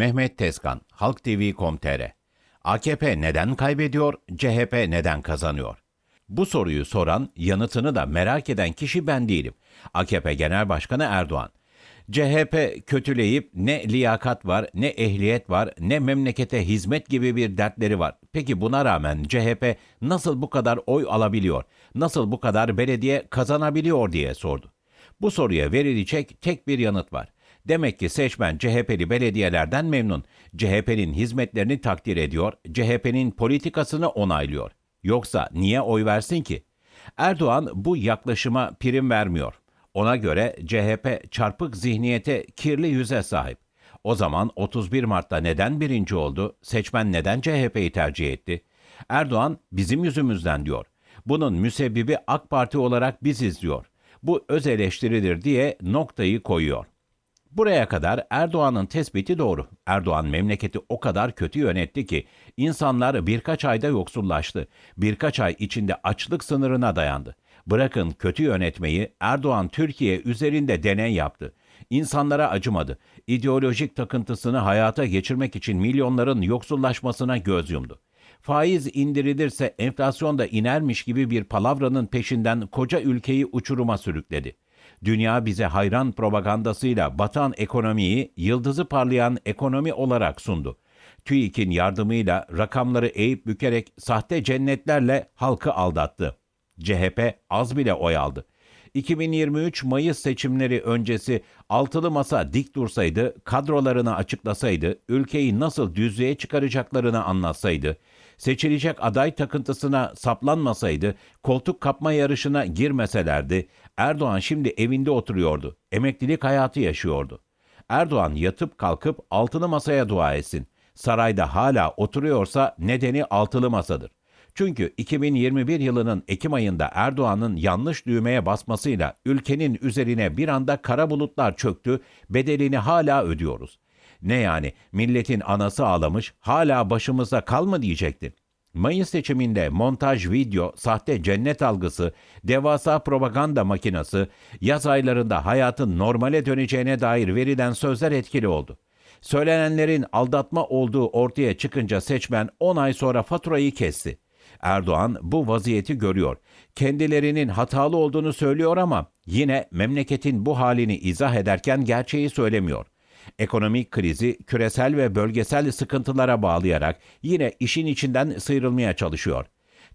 Mehmet Tezkan, Halk TV.com.tr AKP neden kaybediyor, CHP neden kazanıyor? Bu soruyu soran, yanıtını da merak eden kişi ben değilim. AKP Genel Başkanı Erdoğan. CHP kötüleyip ne liyakat var, ne ehliyet var, ne memlekete hizmet gibi bir dertleri var. Peki buna rağmen CHP nasıl bu kadar oy alabiliyor, nasıl bu kadar belediye kazanabiliyor diye sordu. Bu soruya verilecek tek bir yanıt var. Demek ki seçmen CHP'li belediyelerden memnun. CHP'nin hizmetlerini takdir ediyor, CHP'nin politikasını onaylıyor. Yoksa niye oy versin ki? Erdoğan bu yaklaşıma prim vermiyor. Ona göre CHP çarpık zihniyete, kirli yüze sahip. O zaman 31 Mart'ta neden birinci oldu? Seçmen neden CHP'yi tercih etti? Erdoğan bizim yüzümüzden diyor. Bunun müsebbibi AK Parti olarak biziz diyor. Bu öz eleştiridir diye noktayı koyuyor. Buraya kadar Erdoğan'ın tespiti doğru. Erdoğan memleketi o kadar kötü yönetti ki insanlar birkaç ayda yoksullaştı. Birkaç ay içinde açlık sınırına dayandı. Bırakın kötü yönetmeyi Erdoğan Türkiye üzerinde deney yaptı. İnsanlara acımadı. İdeolojik takıntısını hayata geçirmek için milyonların yoksullaşmasına göz yumdu. Faiz indirilirse enflasyon da inermiş gibi bir palavranın peşinden koca ülkeyi uçuruma sürükledi. Dünya bize hayran propagandasıyla batan ekonomiyi yıldızı parlayan ekonomi olarak sundu. TÜİK'in yardımıyla rakamları eğip bükerek sahte cennetlerle halkı aldattı. CHP az bile oy aldı. 2023 Mayıs seçimleri öncesi altılı masa dik dursaydı, kadrolarını açıklasaydı, ülkeyi nasıl düzlüğe çıkaracaklarını anlatsaydı, seçilecek aday takıntısına saplanmasaydı, koltuk kapma yarışına girmeselerdi, Erdoğan şimdi evinde oturuyordu, emeklilik hayatı yaşıyordu. Erdoğan yatıp kalkıp altılı masaya dua etsin. Sarayda hala oturuyorsa nedeni altılı masadır. Çünkü 2021 yılının Ekim ayında Erdoğan'ın yanlış düğmeye basmasıyla ülkenin üzerine bir anda kara bulutlar çöktü, bedelini hala ödüyoruz. Ne yani milletin anası ağlamış, hala başımıza kalma diyecekti. Mayıs seçiminde montaj video, sahte cennet algısı, devasa propaganda makinası, yaz aylarında hayatın normale döneceğine dair verilen sözler etkili oldu. Söylenenlerin aldatma olduğu ortaya çıkınca seçmen 10 ay sonra faturayı kesti. Erdoğan bu vaziyeti görüyor. Kendilerinin hatalı olduğunu söylüyor ama yine memleketin bu halini izah ederken gerçeği söylemiyor. Ekonomik krizi küresel ve bölgesel sıkıntılara bağlayarak yine işin içinden sıyrılmaya çalışıyor.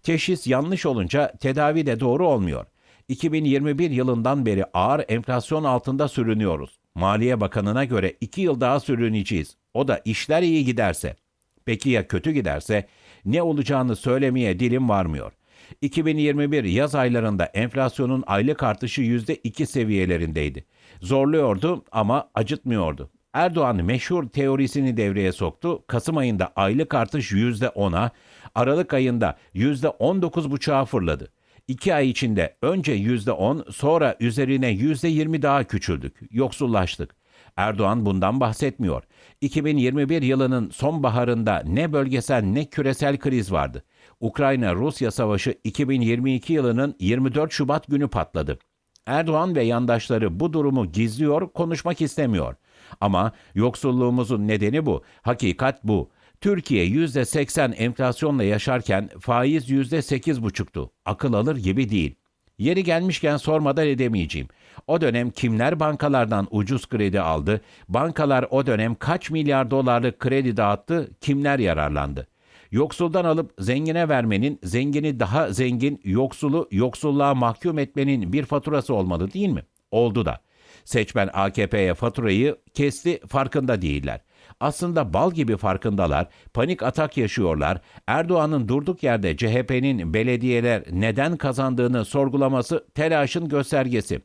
Teşhis yanlış olunca tedavi de doğru olmuyor. 2021 yılından beri ağır enflasyon altında sürünüyoruz. Maliye Bakanı'na göre 2 yıl daha sürüneceğiz. O da işler iyi giderse. Peki ya kötü giderse ne olacağını söylemeye dilim varmıyor. 2021 yaz aylarında enflasyonun aylık artışı %2 seviyelerindeydi. Zorluyordu ama acıtmıyordu. Erdoğan meşhur teorisini devreye soktu. Kasım ayında aylık artış %10'a, Aralık ayında %19,5'a fırladı. İki ay içinde önce %10 sonra üzerine %20 daha küçüldük, yoksullaştık. Erdoğan bundan bahsetmiyor. 2021 yılının sonbaharında ne bölgesel ne küresel kriz vardı. Ukrayna-Rusya savaşı 2022 yılının 24 Şubat günü patladı. Erdoğan ve yandaşları bu durumu gizliyor, konuşmak istemiyor. Ama yoksulluğumuzun nedeni bu. Hakikat bu. Türkiye %80 enflasyonla yaşarken faiz %8,5'tu. Akıl alır gibi değil. Yeri gelmişken sormadan edemeyeceğim. O dönem kimler bankalardan ucuz kredi aldı? Bankalar o dönem kaç milyar dolarlık kredi dağıttı? Kimler yararlandı? Yoksuldan alıp zengine vermenin, zengini daha zengin, yoksulu yoksulluğa mahkum etmenin bir faturası olmalı değil mi? Oldu da. Seçmen AKP'ye faturayı kesti farkında değiller. Aslında bal gibi farkındalar, panik atak yaşıyorlar. Erdoğan'ın durduk yerde CHP'nin belediyeler neden kazandığını sorgulaması telaşın göstergesi.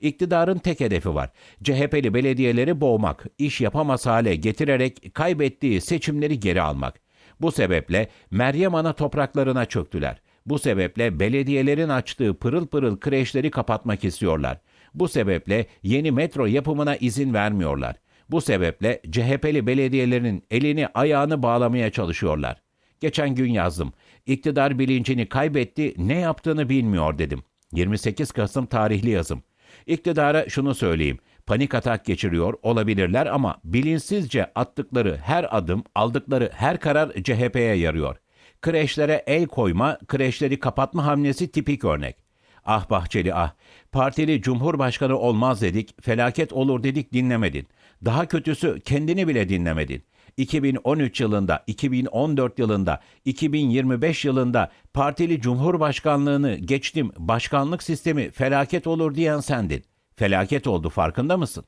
İktidarın tek hedefi var. CHP'li belediyeleri boğmak, iş yapamaz hale getirerek kaybettiği seçimleri geri almak. Bu sebeple Meryem Ana topraklarına çöktüler. Bu sebeple belediyelerin açtığı pırıl pırıl kreşleri kapatmak istiyorlar. Bu sebeple yeni metro yapımına izin vermiyorlar. Bu sebeple CHP'li belediyelerin elini ayağını bağlamaya çalışıyorlar. Geçen gün yazdım. İktidar bilincini kaybetti, ne yaptığını bilmiyor dedim. 28 Kasım tarihli yazım. İktidara şunu söyleyeyim. panik atak geçiriyor olabilirler ama bilinçsizce attıkları her adım, aldıkları her karar CHP'ye yarıyor. Kreşlere el koyma, kreşleri kapatma hamlesi tipik örnek. Ah Bahçeli ah, partili cumhurbaşkanı olmaz dedik, felaket olur dedik dinlemedin. Daha kötüsü kendini bile dinlemedin. 2013 yılında, 2014 yılında, 2025 yılında partili cumhurbaşkanlığını geçtim başkanlık sistemi felaket olur diyen sendin. Felaket oldu farkında mısın?